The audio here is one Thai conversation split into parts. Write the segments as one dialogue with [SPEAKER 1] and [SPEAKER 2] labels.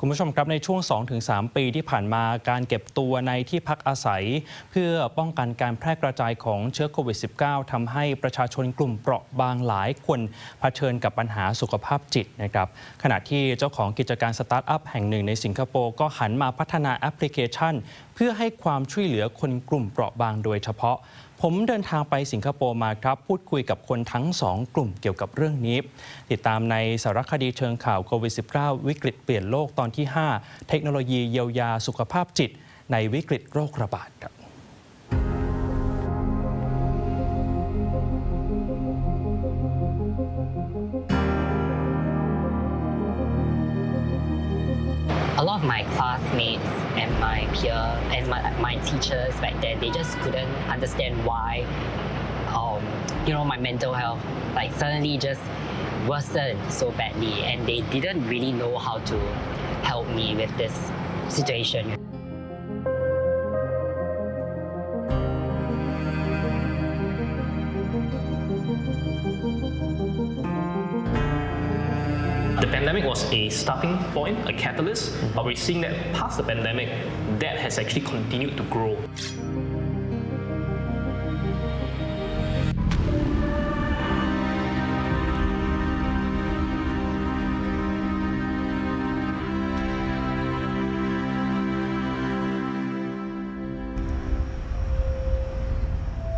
[SPEAKER 1] คุณผู้ชมครับในช่วง 2-3 ปีที่ผ่านมาการเก็บตัวในที่พักอาศัย เพื่อป้องกันการแพร่กระจายของเชื้อโควิด -19 ทำให้ประชาชนกลุ่มเปราะบางหลายคนเผชิญกับปัญหาสุขภาพจิตนะครับขณะที่เจ้าของกิจการสตาร์ทอัพแห่งหนึ่งในสิงคโปร์ก็หันมาพัฒนาแอปพลิเคชัน เพื่อให้ความช่วยเหลือคนกลุ่มเปราะบางโดยเฉพาะ ผมเดินทางไปสิงคโปร์มาครับ พูดคุยกับคนทั้งสองกลุ่มเกี่ยวกับเรื่องนี้ ติดตามในสารคดีเชิงข่าวโควิด -19 วิกฤตเปลี่ยนโลกตอนที่ 5 เทคโนโลยีเยียวยาสุขภาพจิต ในวิกฤตโรคระบาดครับ
[SPEAKER 2] classmates and my peer and my, my teachers back then they just couldn't understand why um, you know my mental health like suddenly just worsened so badly and they didn't really know how to help me with this situation
[SPEAKER 3] was a starting point, a catalyst, but we're seeing that past the pandemic, that has actually continued to grow.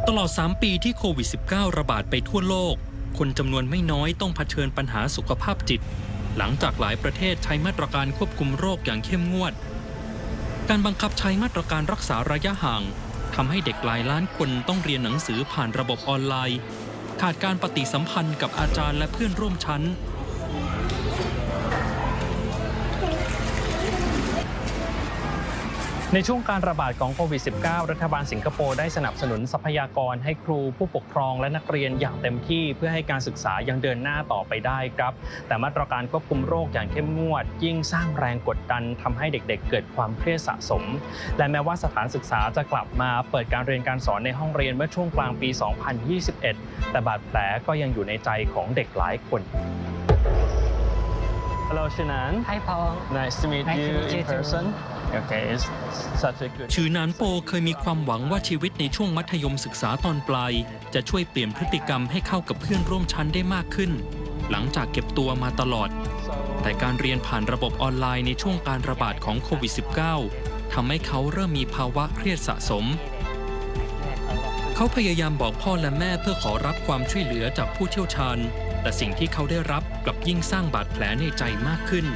[SPEAKER 4] ตลอด 3 ปีที่โควิด -19 ระบาดไปทั่วโลก คนจำนวนไม่น้อยต้องเผชิญปัญหาสุขภาพจิต หลังจากหลายประเทศใช้มาตรการควบคุมโรคอย่างเข้มงวด การบังคับใช้มาตรการรักษาระยะห่างทำให้เด็กหลายล้านคนต้องเรียนหนังสือผ่านระบบออนไลน์ ขาดการปฏิสัมพันธ์กับอาจารย์และเพื่อนร่วมชั้น
[SPEAKER 1] ในช่วงการระบาดของโควิด -19 รัฐบาลสิงคโปร์ได้สนับสนุนทรัพยากรให้ครูผู้ปกครองและนักเรียนอย่างเต็มที่เพื่อให้การศึกษายังเดินหน้าต่อไปได้ครับ แต่มาตรการควบคุมโรคอย่างเข้มงวด ยิ่งสร้างแรงกดดันทำให้เด็กๆ เกิดความเครียดสะสม และแม้ว่าสถานศึกษาจะกลับมาเปิดการเรียนการสอนในห้องเรียนเมื่อช่วงกลางปี 2021 แต่บาดแผลก็ยังอยู่ในใจของเด็กหลายคน Hello Shinan
[SPEAKER 2] Hi Paul
[SPEAKER 1] Nice to meet
[SPEAKER 2] Nice to
[SPEAKER 1] you
[SPEAKER 2] meet you
[SPEAKER 1] in
[SPEAKER 2] too.
[SPEAKER 1] Okay it's such a good
[SPEAKER 4] ชื่อนานโปเคยมีความหวังว่าชีวิตในช่วงมัธยมศึกษาตอนปลาย จะช่วยเปลี่ยนพฤติกรรมให้เข้ากับเพื่อนร่วมชั้นได้มากขึ้น หลังจากเก็บตัวมาตลอด แต่การเรียนผ่านระบบออนไลน์ในช่วงการระบาดของโควิด -19 ทำให้เขาเริ่มมีภาวะเครียดสะสม เขาพยายามบอกพ่อและแม่เพื่อขอรับความช่วยเหลือจากผู้เชี่ยวชาญ แต่สิ่งที่เขาได้รับกลับยิ่งสร้างบาดแผลในใจมากขึ้น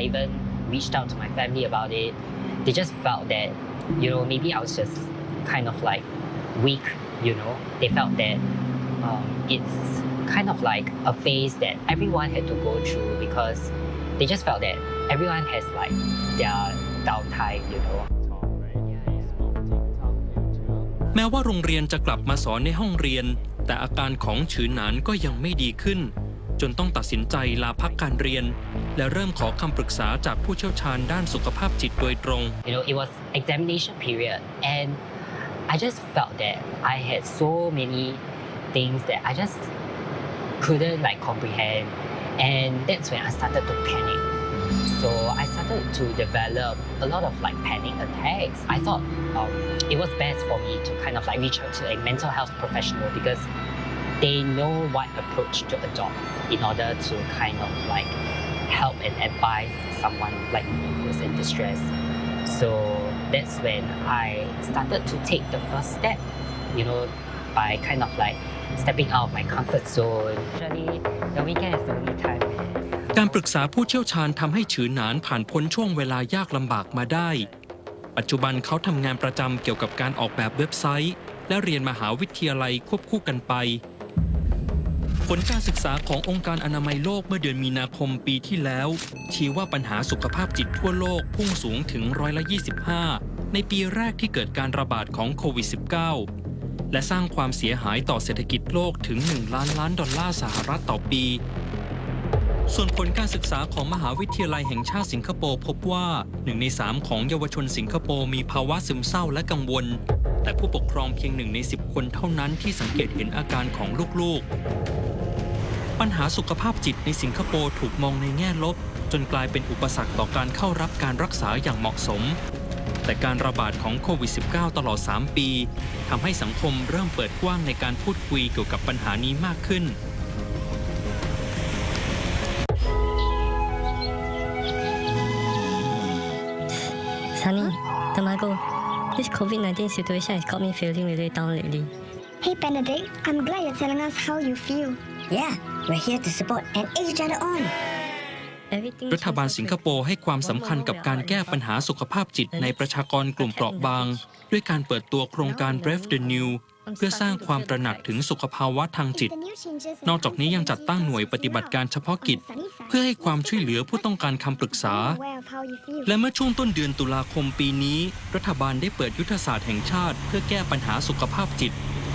[SPEAKER 2] I even reached out to my family about it. They just felt that, you know, maybe I was just kind of like weak, you know. They felt that um, it's kind of like a phase that everyone had to go through because they just felt that everyone has like their downtime, you know.
[SPEAKER 4] แม้ว่าโรงเรียนจะกลับมาสอนในห้องเรียน แต่อาการของฉือหนานก็ยังไม่ดีขึ้น จนต้องตัดสินใจลาพักการเรียน และเริ่มขอคำปรึกษาจากผู้เชี่ยวชาญด้านสุขภาพจิตโดยตรง
[SPEAKER 2] You know, it was examination period and I just felt that I had so many things that I just couldn't like comprehend and that's when I started to panic. So I started to develop a lot of like panic attacks. I thought um, it was best for me to kind of like reach out to a mental health professional because they know what approach to adopt in order to kind of like help and advise someone like me who's in distress. So that's when I started to take the first step, you know, by kind of like stepping out of my comfort zone. Usually, the weekend is the only time.
[SPEAKER 4] การปรึกษาผู้เชี่ยวชาญทำให้ฉือหนานผ่านพ้นช่วงเวลายากลำบากมาได้ ปัจจุบันเขาทำงานประจำเกี่ยวกับการออกแบบเว็บไซต์ และเรียนมหาวิทยาลัยควบคู่กันไป ผลการศึกษาขององค์การอนามัยโลกเมื่อเดือนมีนาคมปีที่แล้ว ชี้ว่าปัญหาสุขภาพจิตทั่วโลกพุ่งสูงถึงร้อยละ 25 ในปีแรกที่เกิดการระบาดของโควิด -19 และสร้างความเสียหายต่อเศรษฐกิจโลกถึง 1 ล้านล้านดอลลาร์สหรัฐต่อปี ส่วนผลการศึกษาของมหาวิทยาลัยแห่งชาติสิงคโปร์พบว่าหนึ่งในสามของเยาวชนสิงคโปร์มีภาวะซึมเศร้าและกังวล แต่ผู้ปกครองเพียงหนึ่งใน 10 คนเท่านั้นที่สังเกตเห็นอาการของลูกๆ ปัญหาสุขภาพจิตในสิงคโปร์ถูกมองในแง่ลบ จนกลายเป็นอุปสรรคต่อการเข้ารับการรักษาอย่างเหมาะสม แต่การระบาดของโควิด -19 ตลอด 3 ปีทำให้สังคมเริ่มเปิดกว้างในการพูดคุยเกี่ยวกับปัญหานี้มากขึ้น
[SPEAKER 5] Sunny, Tamago, this COVID 19 situation has got me feeling really down lately.
[SPEAKER 6] Hey Benedict, I'm glad you're telling us how you feel.
[SPEAKER 7] Yeah, we're here to support and egg each other on.
[SPEAKER 5] Everything
[SPEAKER 4] รัฐบาลสิงคโปร์ให้ความสำคัญกับการแก้ปัญหาสุขภาพจิตในประชากรกลุ่มเปราะบาง ด้วยการเปิดตัวโครงการ Brave the New เพื่อสร้างความตระหนักถึงสุขภาวะทางจิต นอกจากนี้ยังจัดตั้งหน่วยปฏิบัติการเฉพาะกิจ เพื่อให้ความช่วยเหลือผู้ต้องการคำปรึกษา และเมื่อช่วงต้นเดือนตุลาคมปีนี้ รัฐบาลได้เปิดยุทธศาสตร์แห่งชาติ เพื่อแก้ปัญหาสุขภาพจิต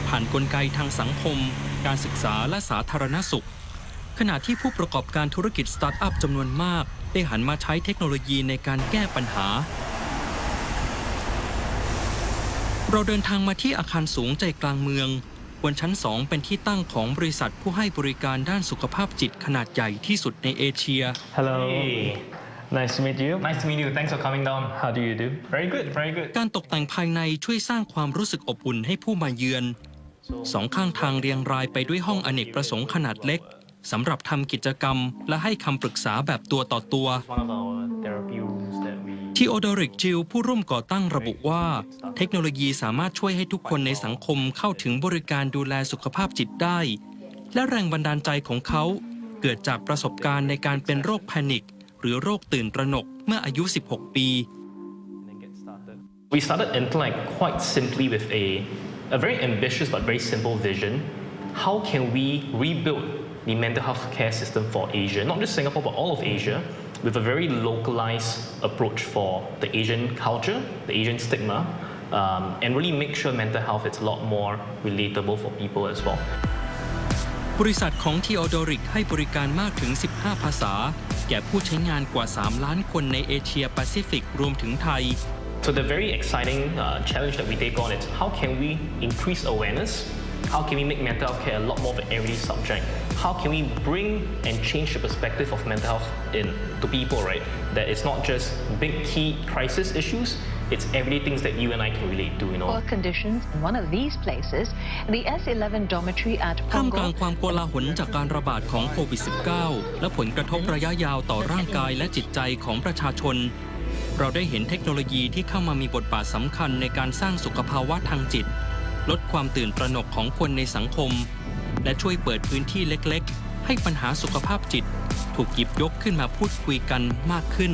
[SPEAKER 4] ผ่านนกลไกทางสังคม การศึกษาและสาธารณสุข ขณะที่ผู้ประกอบการธุรกิจสตาร์ทอัพจำนวนมาก ได้หันมาใช้เทคโนโลยีในการแก้ปัญหา เราเดินทางมาที่อาคารสูงใจกลางเมือง บนชั้นสองเป็นที่ตั้งของบริษัทผู้ให้บริการด้านสุขภาพจิตขนาดใหญ่ที่สุดในเอเชีย
[SPEAKER 1] Hello
[SPEAKER 3] Hey.
[SPEAKER 1] nice to meet you
[SPEAKER 3] Nice to meet you. Thanks for coming down.
[SPEAKER 1] how do you do
[SPEAKER 3] Very good, very good.
[SPEAKER 4] การตกแต่งภายในช่วยสร้างความรู้สึกอบอุ่นให้ผู้มาเยือนสองข้างทางเรียงรายไปด้วยห้องอเนกประสงค์ขนาดเล็กสำหรับทำกิจกรรมและให้คำปรึกษาแบบตัวต่อตัว ทีโอดอริกจิลผู้ร่วมก่อตั้งระบุว่า เทคโนโลยีสามารถช่วยให้ทุกคนในสังคมเข้าถึงบริการดูแลสุขภาพจิตได้ และแรงบันดาลใจของเขา เกิดจากประสบการณ์ในการเป็นโรคแพนิค หรือโรคตื่นตระหนกเมื่ออายุ 16 ปี
[SPEAKER 3] then get started. We started Intellect quite simply with a, a very ambitious but very simple vision. How can we rebuild the mental health care system for Asia, not just Singapore, but all of Asia, with a very localized approach for the Asian culture, the Asian stigma, um, and really make sure mental health is a lot more relatable for people as well.
[SPEAKER 4] บริษัทของทีโอดอริกให้บริการมากถึง 15 ภาษา แก่ผู้ใช้งานกว่า 3 ล้านคนในเอเชียแปซิฟิกรวมถึงไทย
[SPEAKER 3] So the very exciting uh, challenge that we take on is how can we increase awareness? How can we make mental health care a lot more of an everyday subject? How can we bring and change the perspective of mental health in to people, right? That it's not just big key crisis issues, it's everyday things that you and I can relate to, you know.
[SPEAKER 8] Or conditions in one of these places, the S11 dormitory at
[SPEAKER 4] ท่ามกลาง
[SPEAKER 8] Punggol
[SPEAKER 4] ความโกลาหลจากการระบาดของโควิด -19 และผลกระทบระยะยาวต่อร่างกายและจิตใจของประชาชน เราได้เห็นเทคโนโลยีที่เข้ามามีบทบาทสำคัญในการสร้างสุขภาวะทางจิต ลดความตื่นตระหนกของคนในสังคม และช่วยเปิดพื้นที่เล็กๆ ให้ปัญหาสุขภาพจิต ถูกหยิบยกขึ้นมาพูดคุยกันมากขึ้น